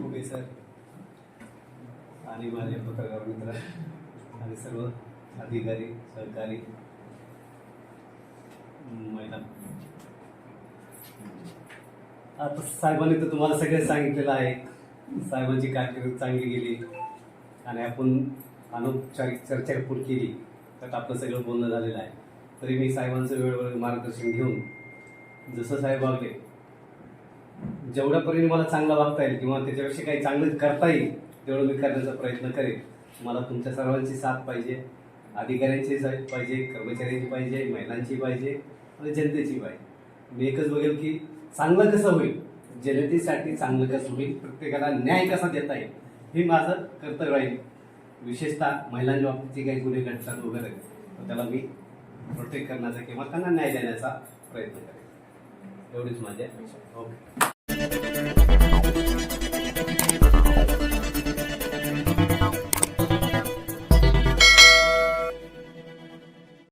फुगे सर आणि माझे पत्रकार मित्र आणि सर्व अधिकारी सहकारी महिला आता साहेबांनी तर तुम्हाला सगळं सांगितलेलं आहे. साहेबांची कारकिर्द चांगली गेली आणि आपण अनौपचारिक चर्चा पूर्ण केली. तर आपलं सगळं बोलणं झालेलं आहे. तरी मी साहेबांचं वेळोवेळी मार्गदर्शन घेऊन जसं साहेब वागले जेवढ्यापर्यंत मला चांगलं वागता येईल किंवा त्याच्यापेक्षा काही चांगलं करता येईल तेवढं मी करण्याचा प्रयत्न करेन. मला तुमच्या सर्वांची साथ पाहिजे अधिकाऱ्यांची साथ पाहिजे कर्मचाऱ्यांची पाहिजे महिलांची पाहिजे आणि जनतेची पाहिजे. मी एकच बघेल की चांगलं कसं होईल जनतेसाठी चांगलं कसं होईल प्रत्येकाला न्याय कसा देता येईल हे माझं कर्तव्य राहील विशेषतः महिलांच्या बाबतीत जे काही गुन्हे घडतात वगैरे त्याला मी प्रोटेक्ट करण्याचा किंवा त्यांना न्याय देण्याचा प्रयत्न करेन. एवढीच माझी अपेक्षा ओके.